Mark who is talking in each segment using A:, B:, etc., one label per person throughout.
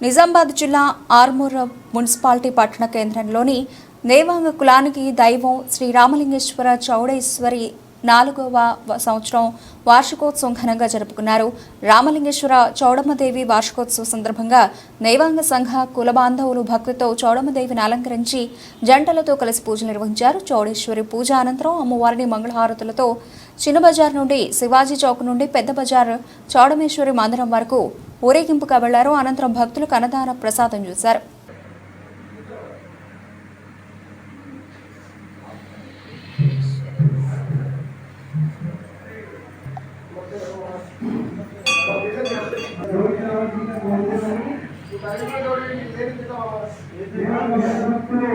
A: నిజామాబాద్ జిల్లా ఆర్మూర్ మున్సిపాలిటీ పట్టణ కేంద్రంలోని దేవాంగ కులానికి దైవం శ్రీ రామలింగేశ్వర చౌడేశ్వరి నాలుగవ సంవత్సరం వార్షికోత్సవం ఘనంగా జరుపుకున్నారు. రామలింగేశ్వర చౌడమ్మదేవి వార్షికోత్సవం సందర్భంగా నైవాంగ సంఘ కుల బాంధవులు భక్తితో చౌడమ్మదేవిని అలంకరించి జంటలతో కలిసి పూజలు నిర్వహించారు. చౌడేశ్వరి పూజ అనంతరం అమ్మవారిని మంగళహారతులతో చిన్న బజార్ నుండి శివాజీ చౌక్ నుండి పెద్ద బజార్ చౌడమేశ్వరి మందిరం వరకు ఊరేగింపుగా వెళ్ళారు. అనంతరం భక్తులకు అన్నదాన ప్రసాదం చూశారు.
B: పుష్పిణే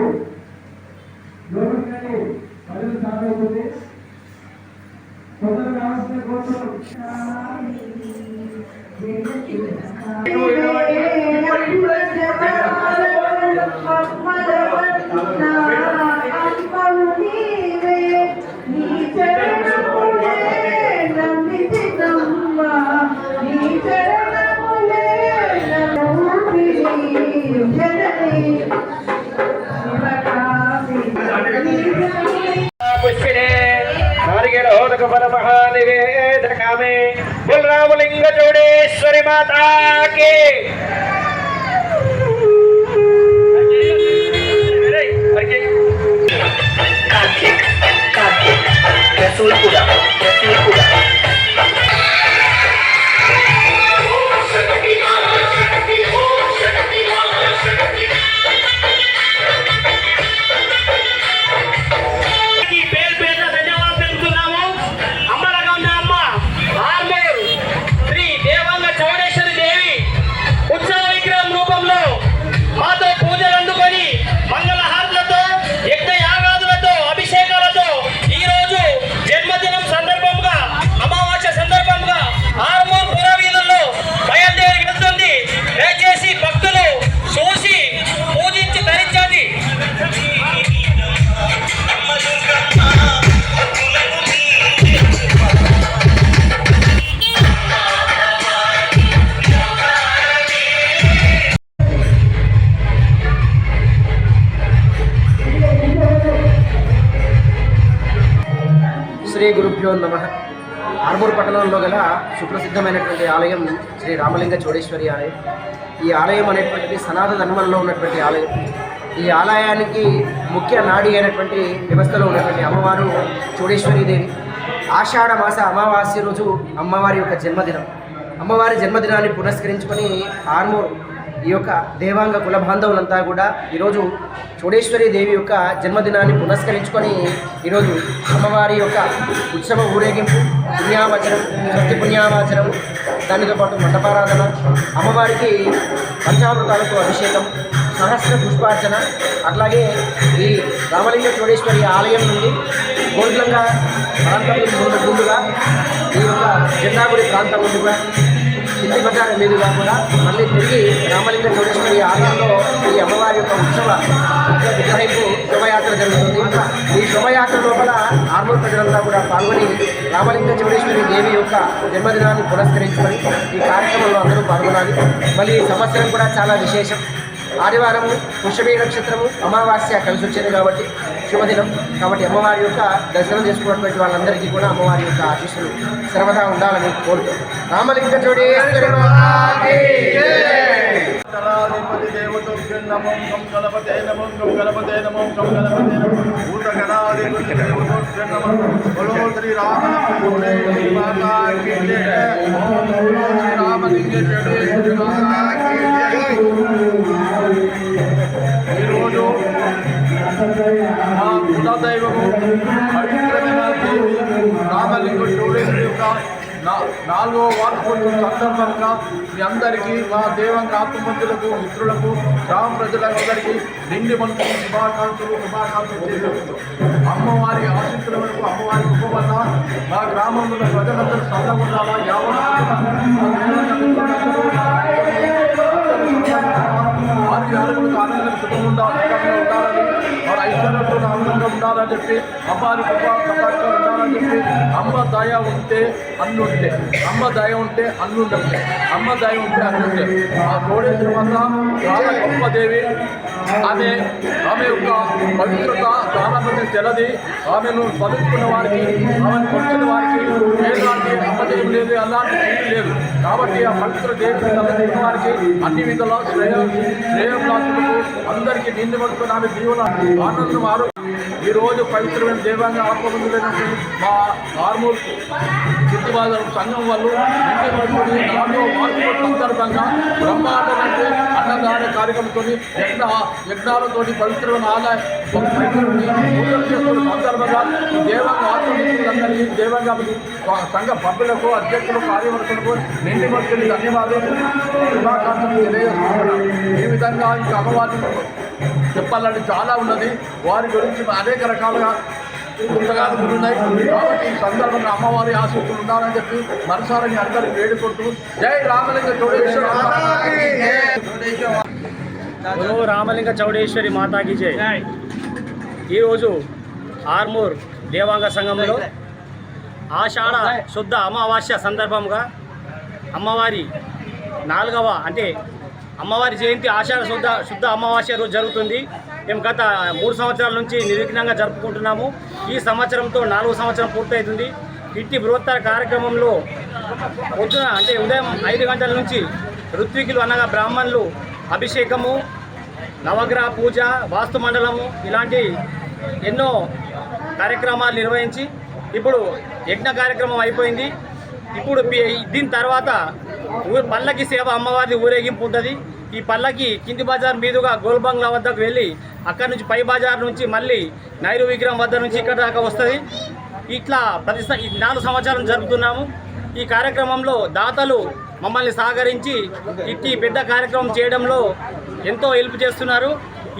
B: చౌడేశ్వరి మాతాకి
C: కార్తీక్ కార్తీక్ రసూల్ కూడా
D: గురుభ్యో నమ. ఆర్మూర్ పట్టణంలో గల సుప్రసిద్ధమైనటువంటి ఆలయం శ్రీ రామలింగ చోడేశ్వరి ఆలయం. ఈ ఆలయం అనేటువంటిది సనాతన ధర్మంలో ఉన్నటువంటి ఆలయం. ఈ ఆలయానికి ముఖ్య నాడి అయినటువంటి వ్యవస్థలో ఉన్నటువంటి అమ్మవారు చోడేశ్వరి దేవి. ఆషాఢ మాస అమావాస్య రోజు అమ్మవారి యొక్క జన్మదినం. అమ్మవారి జన్మదినాన్ని పురస్కరించుకొని ఆర్మూర్ ఈ యొక్క దేవాంగ కుల బాంధవులంతా కూడా ఈరోజు చోడేశ్వరి దేవి యొక్క జన్మదినాన్ని పురస్కరించుకొని ఈరోజు అమ్మవారి యొక్క ఉత్సవ ఊరేగింపు పుణ్యావచనం శక్తి పుణ్యావాచనం దానితో పాటు మండపారాధన అమ్మవారికి పంచామృతాలతో అభిషేకం సహస్ర పుష్పార్చన అట్లాగే ఈ రామలింగ చోడేశ్వరి ఆలయం నుండి గోల్లంగా ప్రాంతం ముందు ముందుగా ఈ యొక్క జెండాగుడి ప్రాంతం ముందుగా బజార్ మీదుగా కూడా మళ్ళీ తిరిగి రామలింగ చౌడేశ్వరి ఆలయంలో ఈ అమ్మవారి యొక్క ఉత్సవ ఉత్సవ విగ్రహింపు శోభయాత్ర జరుగుతుంది. ఈ శోభయాత్ర లోపల ఆర్మూర్ ప్రజలంతా కూడా పాల్గొని రామలింగ చౌడేశ్వరి దేవి యొక్క జన్మదినాన్ని పురస్కరించుకొని ఈ కార్యక్రమంలో అందరూ పాల్గొనాలి. మళ్ళీ ఈ సంవత్సరం కూడా చాలా విశేషం. ఆదివారము పుష్యమీ నక్షత్రము అమావాస్య కలిసి వచ్చింది కాబట్టి శుభదినం. కాబట్టి అమ్మవారి యొక్క దర్శనం చేసుకున్నటువంటి వాళ్ళందరికీ కూడా అమ్మవారి యొక్క ఆశీస్సులు సర్వదా ఉండాలని కోరుతూ. రామలింగ చోడేశ్వరి
E: ఈరోజు మా కులదైవము పవిత్రమైన దేవి రామలింగ చోడేశ్వరి యొక్క నాలుగో వార్షికోత్సవం సందర్భంగా మీ అందరికీ మా దేవంగ ఆత్మమంతులకు మిత్రులకు గ్రామ ప్రజలందరికీ నిండి మనకు శుభాకాంక్షలు శుభాకాంక్షలు తెలియజేస్తూ అమ్మవారి ఆశిస్తుల వరకు అమ్మవారి ఉపవన్న మా గ్రామంలో ప్రజలందరూ చల్లగా ఉండాలా యావత్ సుఖంగా ఉండాలని చెప్పి అమ్మారి కృప కటాక్షం ఉండాలని చెప్పి అమ్మ దయ ఉంటే అన్ను ఉంటే అమ్మ దయ ఉంటే అన్ను ఉంటే అమ్మ దయ ఉంటే అన్ను ఉంటే ఆ కోడేశ్వరి మాత చాలా గొప్ప దేవి. ఆమె ఆమె యొక్క పవిత్రత చాలా మంది తెలది. ఆమెను చదువుకున్న వారికి ఆమెను కొట్టిన వారికి ఎలాంటి అమ్మదేవి లేదు అలాంటి ఏమీ లేదు. కాబట్టి ఆ పవిత్ర దేవిని తలదిన వారికి అన్ని విధాల శ్రేయ శ్రేయభిలాషులకు అందరికీ నిండి పడుతున్న ఆమె దీవుల ఆనందం ఆరోగ్యం ఈ రోజు పవిత్రమైన దేవాంగ ఆత్మబంధులైనటువంటి మా ఆర్మూర్ చిత్తుబాదం సంఘం వాళ్ళు ఇంటి పడుకొని నాలుగో వార్షిక సందర్భంగా బ్రహ్మాండమైన అన్నదాన కార్యక్రమంతో యజ్ఞ యజ్ఞాలతో పవిత్రమైన ఆదాయ సందర్భంగా దేవంగా దేవాంగ ఆత్మబంధులందరికీ దేవంగా సంఘ సభ్యులకు అధ్యక్షులు కార్యవర్గులకు నిండి పడుతుంది ధన్యవాదాలు. శుభాకాంక్షలు తెలియజేస్తున్నాను. ఈ విధంగా ఇంకా అమ్మవారిని చెప్పాలని చాలా ఉన్నది. వారి గురించి అనేక రకాలుగా పుస్తకాలు ఉన్నాయి. కాబట్టి ఈ సందర్భంగా అమ్మవారి ఆశీస్సులు ఉండాలని చెప్పి మనసారని అందరికీ వేడుకుంటూ జై రామలింగ చోడేశ్వర
F: రామలింగ చౌడేశ్వరి మాతాకి జై. ఈరోజు ఆర్మూర్ దేవాంగ సంఘంలో ఆషాఢ శుద్ధ అమావాస్య సందర్భంగా అమ్మవారి నాలుగవ అంటే అమ్మవారి జయంతి ఆషాఢ శుద్ధ శుద్ధ అమావాస్య రోజు జరుగుతుంది. మేము గత మూడు సంవత్సరాల నుంచి నిర్విఘ్నంగా జరుపుకుంటున్నాము. ఈ సంవత్సరంతో నాలుగు సంవత్సరం పూర్తవుతుంది ఇట్టి బృహత్తర కార్యక్రమంలో పొద్దున అంటే ఉదయం ఐదు గంటల నుంచి ఋత్వికులు అనగా బ్రాహ్మణులు అభిషేకము నవగ్రహ పూజ వాస్తు మండలము ఇలాంటి ఎన్నో కార్యక్రమాలు నిర్వహించి ఇప్పుడు యజ్ఞ కార్యక్రమం అయిపోయింది. ఇప్పుడు దీని తర్వాత పల్లకి సేవ అమ్మవారి ఊరేగింపు ఉంటుంది. ఈ పల్లకి కింది బజార్ మీదుగా గోల్బంగ్లా వద్దకు వెళ్ళి అక్కడి నుంచి పై బజార్ నుంచి మళ్ళీ నైరు విగ్రహం వద్ద నుంచి ఇక్కడ దాకా వస్తుంది. ఇట్లా ప్రతి నాలుగు సంవత్సరాలు జరుపుతున్నాము. ఈ కార్యక్రమంలో దాతలు మమ్మల్ని సహకరించి ఇట్టి పెద్ద కార్యక్రమం చేయడంలో ఎంతో హెల్ప్ చేస్తున్నారు.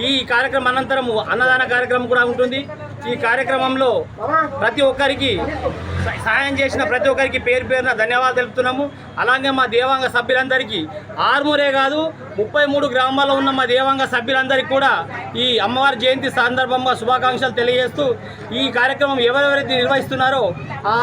F: ఈ కార్యక్రమం అనంతరం అన్నదాన కార్యక్రమం కూడా ఉంటుంది. ఈ కార్యక్రమంలో ప్రతి ఒక్కరికి సాయం చేసిన ప్రతి ఒక్కరికి పేరు పేరున ధన్యవాదాలు తెలుపుతున్నాము. అలాగే మా దేవాంగ సభ్యులందరికీ ఆర్మూరే కాదు ముప్పై మూడు గ్రామాల్లో ఉన్న మా దేవాంగ సభ్యులందరికీ కూడా ఈ అమ్మవారి జయంతి సందర్భంగా శుభాకాంక్షలు తెలియజేస్తూ ఈ కార్యక్రమం ఎవరెవరైతే నిర్వహిస్తున్నారో ఆ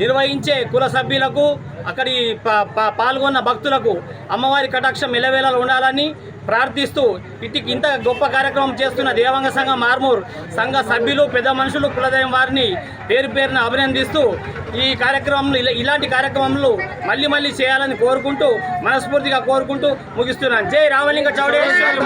F: నిర్వహించే కుల సభ్యులకు అక్కడి ప- ప- పాల్గొన్న భక్తులకు అమ్మవారి కటాక్షం ఎలవేళలు ఉండాలని ప్రార్థిస్తూ ఇటుకి ఇంత గొప్ప కార్యక్రమం చేస్తున్న దేవాంగ సంఘం మార్మూర్ సంఘ సభ్యులు పెద్ద మనుషులు కులదయం వారిని పేరు పేరున అభినందిస్తూ ఈ కార్యక్రమంలో ఇలా- ఇలాంటి కార్యక్రమంలో మళ్ళీ మళ్ళీ చేయాలని కోరుకుంటూ మనస్ఫూర్తిగా కోరుకుంటూ ముగిస్తున్నాను. జై రామలింగ చౌడేశ్వరి